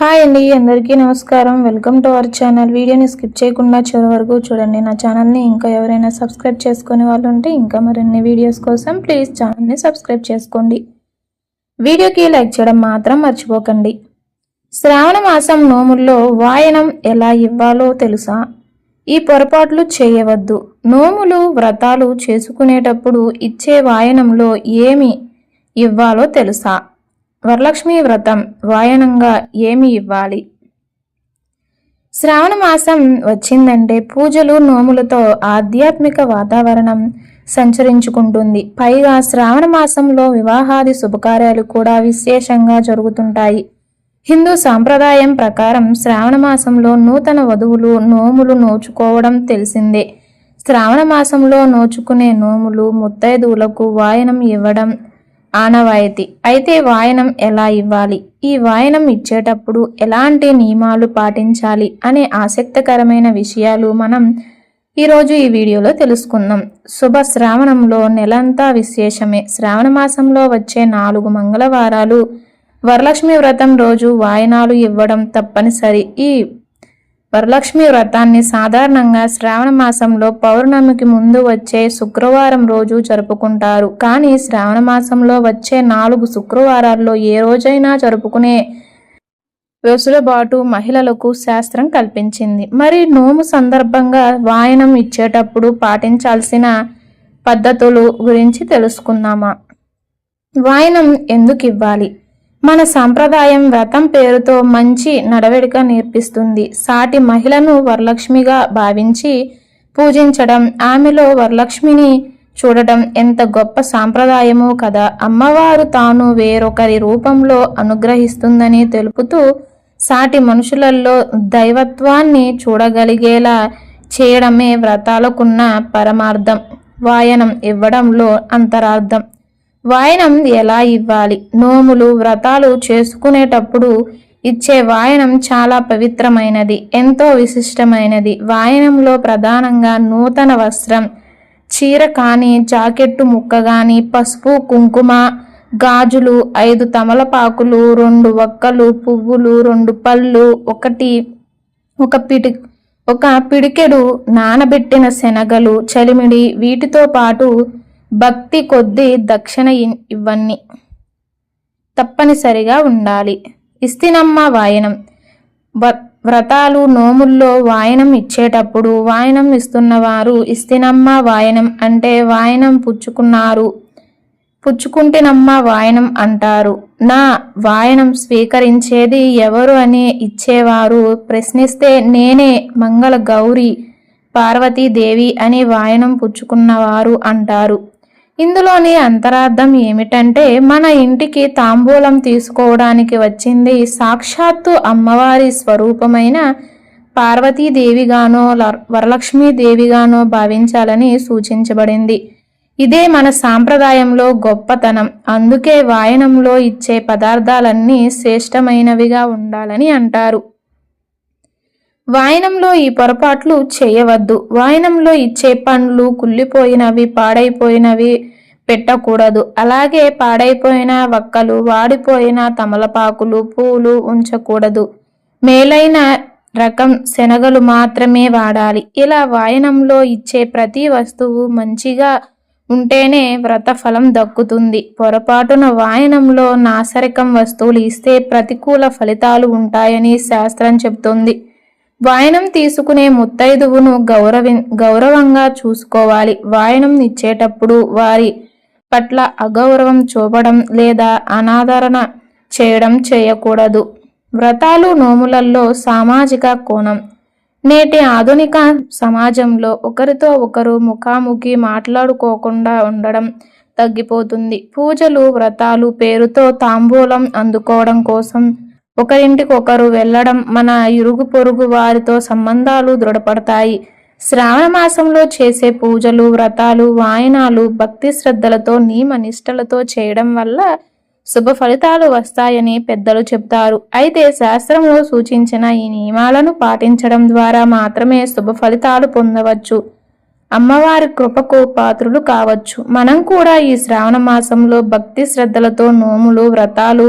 Hi అండి అందరికీ నమస్కారం. Welcome to our channel. వీడియోని స్కిప్ చేయకుండా చివరి వరకు చూడండి. నా ఛానల్ని ఇంకా ఎవరైనా సబ్స్క్రైబ్ చేసుకునే వాళ్ళు ఉంటే ఇంకా మరిన్ని వీడియోస్ కోసం ప్లీజ్ ఛానల్ని సబ్స్క్రైబ్ చేసుకోండి. వీడియోకి లైక్ చేయడం మాత్రం మర్చిపోకండి. శ్రావణ మాసం నోముల్లో వాయనం ఎలా ఇవ్వాలో తెలుసా? ఈ పొరపాట్లు చేయవద్దు. నోములు వ్రతాలు చేసుకునేటప్పుడు ఇచ్చే వాయనంలో ఏమి ఇవ్వాలో తెలుసా? వరలక్ష్మి వ్రతం వాయనంగా ఏమి ఇవ్వాలి? శ్రావణ మాసం వచ్చిందంటే పూజలు నోములతో ఆధ్యాత్మిక వాతావరణం సంచరించుకుంటుంది. పైగా శ్రావణ మాసంలో వివాహాది శుభకార్యాలు కూడా విశేషంగా జరుగుతుంటాయి. హిందూ సాంప్రదాయం ప్రకారం శ్రావణ మాసంలో నూతన వధువులు నోములు నోచుకోవడం తెలిసిందే. శ్రావణ మాసంలో నోచుకునే నోములు ముత్తైదువులకు వాయనం ఇవ్వడం ఆనవాయితీ. అయితే వాయనం ఎలా ఇవ్వాలి? ఈ వాయనం ఇచ్చేటప్పుడు ఎలాంటి నియమాలు పాటించాలి అనే ఆసక్తికరమైన విషయాలు మనం ఈరోజు ఈ వీడియోలో తెలుసుకుందాం. శుభ శ్రావణంలో నెలంతా విశేషమే. శ్రావణ మాసంలో వచ్చే నాలుగు మంగళవారాలు వరలక్ష్మి వ్రతం రోజు వాయనాలు ఇవ్వడం తప్పనిసరి. ఈ వరలక్ష్మి వ్రతాన్ని సాధారణంగా శ్రావణ మాసంలో పౌర్ణమికి ముందు వచ్చే శుక్రవారం రోజు జరుపుకుంటారు. కానీ శ్రావణ మాసంలో వచ్చే నాలుగు శుక్రవారాల్లో ఏ రోజైనా జరుపుకునే వెసులుబాటు మహిళలకు శాస్త్రం కల్పించింది. మరి నోము సందర్భంగా వాయనం ఇచ్చేటప్పుడు పాటించాల్సిన పద్ధతులు గురించి తెలుసుకుందామా? వాయనం ఎందుకు ఇవ్వాలి? మన సాంప్రదాయం వ్రతం పేరుతో మంచి నడవడిక నేర్పిస్తుంది. సాటి మహిళను వరలక్ష్మిగా భావించి పూజించడం ఆమెలో వరలక్ష్మిని చూడటం ఎంత గొప్ప సాంప్రదాయమో కదా. అమ్మవారు తాను వేరొకరి రూపంలో అనుగ్రహిస్తుందని తెలుపుతూ సాటి మనుషులలో దైవత్వాన్ని చూడగలిగేలా చేయడమే వ్రతాలకున్న పరమార్థం. వాయనం ఇవ్వడంలో అంతరార్థం. వాయనం ఎలా ఇవ్వాలి? నోములు వ్రతాలు చేసుకునేటప్పుడు ఇచ్చే వాయనం చాలా పవిత్రమైనది ఎంతో విశిష్టమైనది. వాయనంలో ప్రధానంగా నూతన వస్త్రం చీర కానీ జాకెట్టు ముక్క కానీ పసుపు కుంకుమ గాజులు ఐదు తమలపాకులు రెండు వక్కలు పువ్వులు రెండు పళ్ళు ఒకటి ఒక పిడి ఒక పిడికెడు నానబెట్టిన శనగలు చలిమిడి వీటితో పాటు భక్తి కొద్దీ దక్షిణ ఇ- తప్పనిసరిగా ఉండాలి. ఇస్తినమ్మ వాయనం. వ్రతాలు నోముల్లో వాయనం ఇచ్చేటప్పుడు వాయనం ఇస్తున్నవారు ఇస్తినమ్మ వాయనం అంటే వాయనం పుచ్చుకున్నారు. పుచ్చుకుంటేనమ్మ వాయనం అంటారు. నా వాయనం స్వీకరించేది ఎవరు అని ఇచ్చేవారు ప్రశ్నిస్తే నేనే మంగళ గౌరి పార్వతీదేవి అని వాయనం పుచ్చుకున్నవారు అంటారు. ఇందులోని అంతరార్థం ఏమిటంటే మన ఇంటికి తాంబూలం తీసుకోవడానికి వచ్చింది సాక్షాత్తు అమ్మవారి స్వరూపమైన పార్వతీదేవిగానో ల- వరలక్ష్మీదేవిగానో భావించాలని సూచించబడింది. ఇదే మన సాంప్రదాయంలో గొప్పతనం. అందుకే వాయనంలో ఇచ్చే పదార్థాలన్నీ శ్రేష్టమైనవిగా ఉండాలని అంటారు. వాయనంలో ఈ పొరపాట్లు చేయవద్దు. వాయనంలో ఇచ్చే పండ్లు కుళ్ళిపోయినవి పాడైపోయినవి పెట్టకూడదు. అలాగే పాడైపోయిన వక్కలు వాడిపోయిన తమలపాకులు పూలు ఉంచకూడదు. మేలైన రకం శనగలు మాత్రమే వాడాలి. ఇలా వాయనంలో ఇచ్చే ప్రతి వస్తువు మంచిగా ఉంటేనే వ్రత ఫలం దక్కుతుంది. పొరపాటున వాయనంలో నాసరికం వస్తువులు ఇస్తే ప్రతికూల ఫలితాలు ఉంటాయని శాస్త్రం చెబుతుంది. వాయనం తీసుకునే ముత్తైదువును గౌరవి గౌరవంగా చూసుకోవాలి. వాయనం ఇచ్చేటప్పుడు వారి పట్ల అగౌరవం చూపడం లేదా అనాదరణ చేయడం చేయకూడదు. వ్రతాలు నోములలో సామాజిక కోణం. నేటి ఆధునిక సమాజంలో ఒకరితో ఒకరు ముఖాముఖి మాట్లాడుకోకుండా ఉండడం తగ్గిపోతుంది. పూజలు వ్రతాలు పేరుతో తాంబూలం అందుకోవడం కోసం ఒకరింటికొకరు వెళ్ళడం మన ఇరుగు పొరుగు వారితో సంబంధాలు దృఢపడతాయి. శ్రావణ మాసంలో చేసే పూజలు వ్రతాలు వాయనాలు భక్తి శ్రద్ధలతో నియమ నిష్టలతో చేయడం వల్ల శుభ ఫలితాలు వస్తాయని పెద్దలు చెప్తారు అయితే శాస్త్రంలో సూచించిన ఈ నియమాలను పాటించడం ద్వారా మాత్రమే శుభ ఫలితాలు పొందవచ్చు. అమ్మవారి కృపకు పాత్రులు కావచ్చు. మనం కూడా ఈ శ్రావణ మాసంలో భక్తి శ్రద్ధలతో నోములు వ్రతాలు